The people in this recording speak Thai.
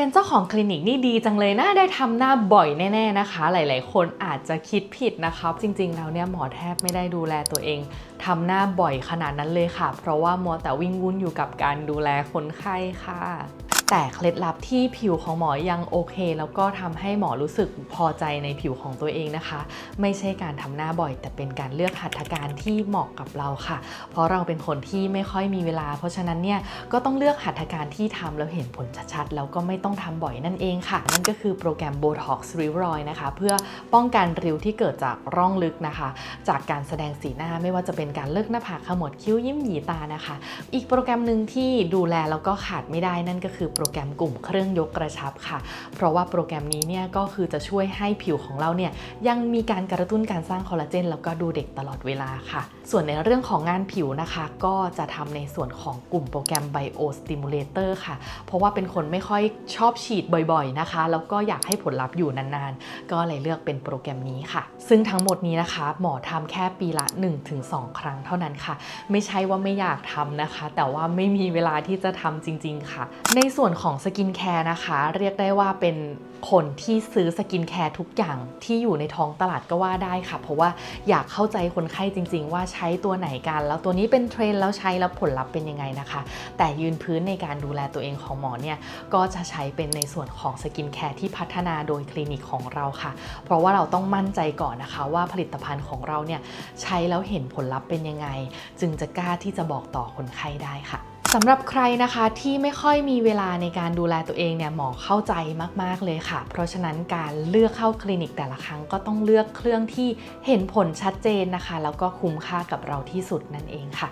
เป็นเจ้าของคลินิกนี่ดีจังเลยนะได้ทำหน้าบ่อยแน่ ๆนะคะ หลายๆ คนอาจจะคิดผิดนะคะ จริงๆ แล้วเนี่ยหมอแทบไม่ได้ดูแลตัวเองทำหน้าบ่อยขนาดนั้นเลยค่ะ เพราะว่ามัวแต่วิ่งวุ่นอยู่กับการดูแลคนไข้ค่ะ แต่เคล็ดลับที่ผิวของหมอยังโอเค แล้วก็ทำให้หมอรู้สึกพอใจในผิวของตัวเองนะคะ ไม่ใช่การทำหน้าบ่อย แต่เป็นการเลือกหัตถการที่เหมาะกับเราค่ะ เพราะเราเป็นคนที่ไม่ค่อยมีเวลา เพราะฉะนั้นเนี่ยก็ต้องเลือกหัตถการที่ทำแล้วเห็นผลชัดๆแล้วก็ไม่ต้องทำบ่อยนั่นเองค่ะ นั่นก็คือโปรแกรม Botox ริ้วรอยนะคะ เพื่อป้องกันริ้วที่เกิดจากร่องลึกนะคะ จากการแสดงสีหน้าไม่ว่าจะเป็นการเลิกหน้าผากขมวดคิ้วยิ้มหยีตานะคะ อีกโปรแกรมหนึ่งที่ดูแลแล้วก็ขาดไม่ได้นั่นก็คือโปรแกรมกลุ่มเครื่องยกกระชับค่ะ เพราะว่าโปรแกรมนี้เนี่ยก็คือจะช่วยให้ผิวของเราเนี่ยยังมีการกระตุ้นการสร้างคอลลาเจนแล้วก็ดูเด็กตลอดเวลาค่ะ ส่วนในเรื่องของงานผิวนะคะ ก็จะทำในส่วนของกลุ่มโปรแกรม Bio Stimulator ค่ะ เพราะว่าเป็นคนไม่ค่อยชอบฉีดบ่อยๆนะคะ แล้วก็อยากให้ผลลัพธ์อยู่นานๆ ก็เลยเลือกเป็นโปรแกรมนี้ค่ะ ซึ่งทั้งหมดนี้นะคะ หมอทำแค่ปีละ 1-2 ครั้งเท่านั้นค่ะ ไม่ใช่ว่าไม่อยากทำนะคะ แต่ว่าไม่มีเวลาที่จะทำจริง ๆ ค่ะ ในส่วนของสกินแคร์นะคะ เรียกได้ว่าเป็นคนที่ซื้อสกินแคร์ทุกอย่างที่อยู่ในท้องตลาดก็ว่าได้ค่ะ เพราะว่าอยากเข้าใจคนไข้จริง ๆ ว่าใช้ตัวไหนกัน แล้วตัวนี้เป็นเทรนแล้วใช้แล้วผลลัพธ์เป็นยังไงนะคะ แต่ยืนพื้นในการดูแลตัวเองของหมอเนี่ยก็จะใช้เป็นในส่วนของสกินแคร์ที่พัฒนาโดยคลินิกของเราค่ะ เพราะว่าเราต้องมั่นใจก่อนนะคะ ว่าผลิตภัณฑ์ของเราเนี่ยใช้แล้วเห็นผลลัพธ์เป็นยังไง จึงจะกล้าที่จะบอกต่อคนไข้ได้ค่ะ สำหรับใครนะคะที่ไม่ค่อยมีเวลาในการดูแลตัวเองเนี่ยหมอเข้าใจมาก ๆ เลยค่ะ เพราะฉะนั้นการเลือกเข้าคลินิกแต่ละครั้งก็ต้องเลือกเครื่องที่เห็นผลชัดเจนนะคะ แล้วก็คุ้มค่ากับเราที่สุดนั่นเองค่ะ